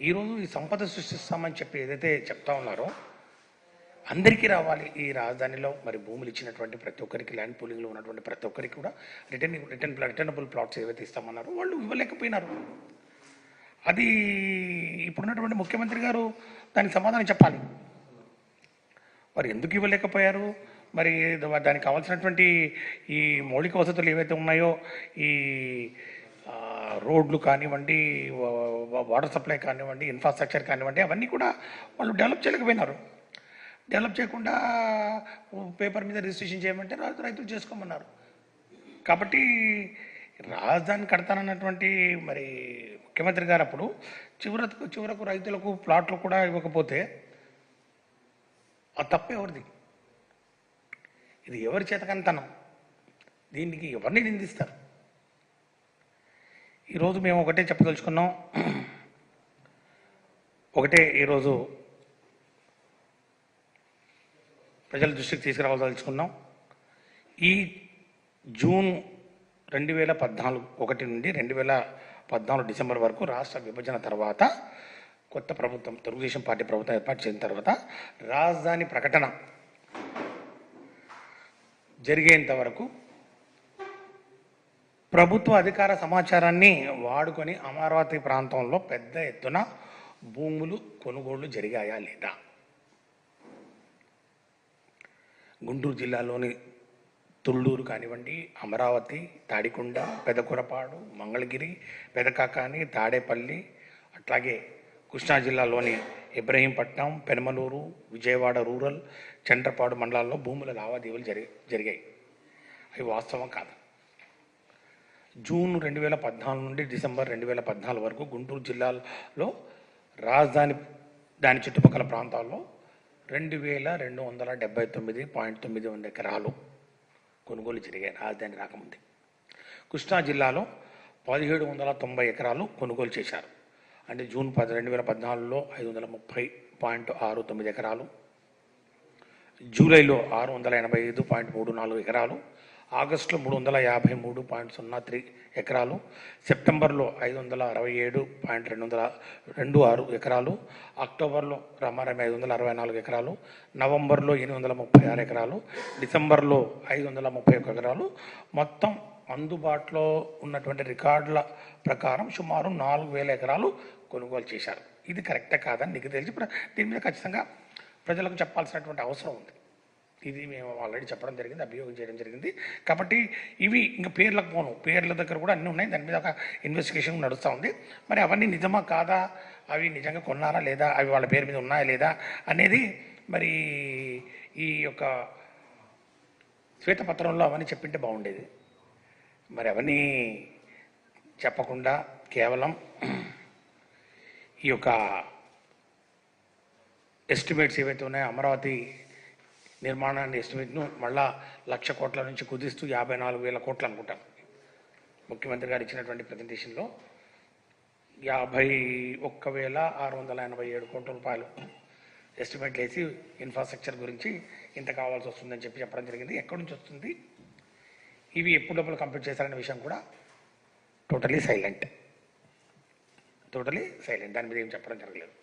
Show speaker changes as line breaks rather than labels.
ఈరోజు ఈ సంపద సృష్టిస్తామని చెప్పి ఏదైతే చెప్తా ఉన్నారో అందరికీ రావాలి ఈ రాజధానిలో మరి భూములు ఇచ్చినటువంటి ప్రతి ఒక్కరికి ల్యాండ్ పూలింగ్లో ఉన్నటువంటి ప్రతి ఒక్కరికి కూడా రిటర్న్ రిటర్న్ రిటర్నబుల్ ప్లాట్స్ ఏవైతే ఇస్తామన్నారో వాళ్ళు ఇవ్వలేకపోయినారు. అది ఇప్పుడున్నటువంటి ముఖ్యమంత్రి గారు దానికి సమాధానం చెప్పాలి. మరి ఎందుకు ఇవ్వలేకపోయారు? మరి దానికి కావాల్సినటువంటి ఈ మౌలిక వసతులు ఏవైతే ఉన్నాయో ఈ రోడ్లు కానివ్వండి వాటర్ సప్లై కానివ్వండి ఇన్ఫ్రాస్ట్రక్చర్ కానివ్వండి అవన్నీ కూడా వాళ్ళు డెవలప్ చేయలేకపోయినారు. డెవలప్ చేయకుండా పేపర్ మీద రిజిస్ట్రేషన్ చేయమంటే రైతు రైతులు చేసుకోమన్నారు. కాబట్టి రాజధాని కడతానన్నటువంటి మరి ముఖ్యమంత్రి గారు అప్పుడు చివరకు చివరకు రైతులకు ప్లాట్లు కూడా ఇవ్వకపోతే ఆ తప్పు ఎవరిది? ఇది ఎవరి చేతకంతనం దీనికి ఎవరిని నిందిస్తారు? ఈరోజు మేము ఒకటే చెప్పదలుచుకున్నాం. ఒకటే ఈరోజు ప్రజల దృష్టికి తీసుకురావదలుచుకున్నాం ఈ జూన్ రెండు వేల పద్నాలుగు ఒకటి నుండి రెండు వేల పద్నాలుగు డిసెంబర్ వరకు రాష్ట్ర విభజన తర్వాత కొత్త ప్రభుత్వం తెలుగుదేశం పార్టీ ప్రభుత్వం ఏర్పాటు చేసిన తర్వాత రాజధాని ప్రకటన జరిగేంత వరకు ప్రభుత్వ అధికార సమాచారాన్ని వాడుకొని అమరావతి ప్రాంతంలో పెద్ద ఎత్తున భూములు కొనుగోళ్ళు జరిగాయా లేదా? గుంటూరు జిల్లాలోని తుళ్ళూరు కానివ్వండి అమరావతి తాడికొండ పెదకురపాడు మంగళగిరి పెదకాకాని తాడేపల్లి అట్లాగే కృష్ణా జిల్లాలోని ఇబ్రహీంపట్నం పెనమలూరు విజయవాడ రూరల్ చండ్రపాడు మండలాల్లో భూముల లావాదేవీలు జరి జరిగాయి. అవి వాస్తవం కాదు. జూన్ రెండు వేల పద్నాలుగు నుండి డిసెంబర్ రెండు వేల పద్నాలుగు వరకు గుంటూరు జిల్లాలో రాజధాని దాని చుట్టుపక్కల ప్రాంతాల్లో రెండు వేల రెండు వందల డెబ్బై తొమ్మిది పాయింట్ తొమ్మిది వంద ఎకరాలు కొనుగోలు జరిగాయి. రాజధాని రాకముందే కృష్ణా జిల్లాలో పదిహేడు వందల తొంభై ఎకరాలు కొనుగోలు చేశారు. అంటే జూన్ పది రెండు వేల పద్నాలుగులో ఐదు వందల ముప్పై పాయింట్ ఆరు తొమ్మిది ఎకరాలు జూలైలో ఆరు వందల ఎనభై ఐదు పాయింట్ మూడు నాలుగు ఎకరాలు ఆగస్టులో మూడు వందల యాభై మూడు పాయింట్ సున్నా త్రీ ఎకరాలు సెప్టెంబర్లో ఐదు వందల అరవై ఏడు పాయింట్ రెండు వందల రెండు ఆరు ఎకరాలు అక్టోబర్లో రమారమి ఐదు వందల అరవై నాలుగు ఎకరాలు నవంబర్లో ఎనిమిది వందల ముప్పై ఆరు ఎకరాలు డిసెంబర్లో ఐదు వందల ముప్పై ఒక ఎకరాలు. మొత్తం అందుబాటులో ఉన్నటువంటి రికార్డుల ప్రకారం సుమారు నాలుగు వేల ఎకరాలు కొనుగోలు చేశారు. ఇది కరెక్టే కాదని నీకు తెలిసి దీని మీద ఖచ్చితంగా ప్రజలకు చెప్పాల్సినటువంటి అవసరం ఉంది. ఇది మేము ఆల్రెడీ చెప్పడం జరిగింది అభియోగం చేయడం జరిగింది. కాబట్టి ఇవి ఇంకా పేర్లకు పోను. పేర్ల దగ్గర కూడా అన్నీ ఉన్నాయి. దాని మీద ఒక ఇన్వెస్టిగేషన్ నడుస్తూ ఉంది. మరి అవన్నీ నిజమా కాదా? అవి నిజంగా కొన్నారా లేదా? అవి వాళ్ళ పేరు మీద ఉన్నాయా లేదా? అనేది మరి ఈ యొక్క శ్వేతపత్రంలో అవన్నీ చెప్పింటే బాగుండేది. మరి అవన్నీ చెప్పకుండా కేవలం ఈ యొక్క ఎస్టిమేట్స్ ఏవైతే ఉన్నాయో అమరావతి నిర్మాణాన్ని ఎస్టిమేట్ను మళ్ళా లక్ష కోట్ల నుంచి కుదిస్తూ యాభై నాలుగు వేల కోట్లు అనుకుంటాను ముఖ్యమంత్రి గారు ఇచ్చినటువంటి ప్రజెంటేషన్లో యాభై ఒక్క వేల ఆరు వందల ఎనభై ఏడు కోట్ల రూపాయలు ఎస్టిమేట్ వేసి ఇన్ఫ్రాస్ట్రక్చర్ గురించి ఇంత కావాల్సి వస్తుందని చెప్పి చెప్పడం జరిగింది. ఎక్కడి నుంచి వస్తుంది? ఇవి ఎప్పుడు డబ్బులు కంప్లీట్ చేశారనే విషయం కూడా టోటలీ సైలెంట్ టోటలీ సైలెంట్ దాని మీద ఏం చెప్పడం జరగలేదు.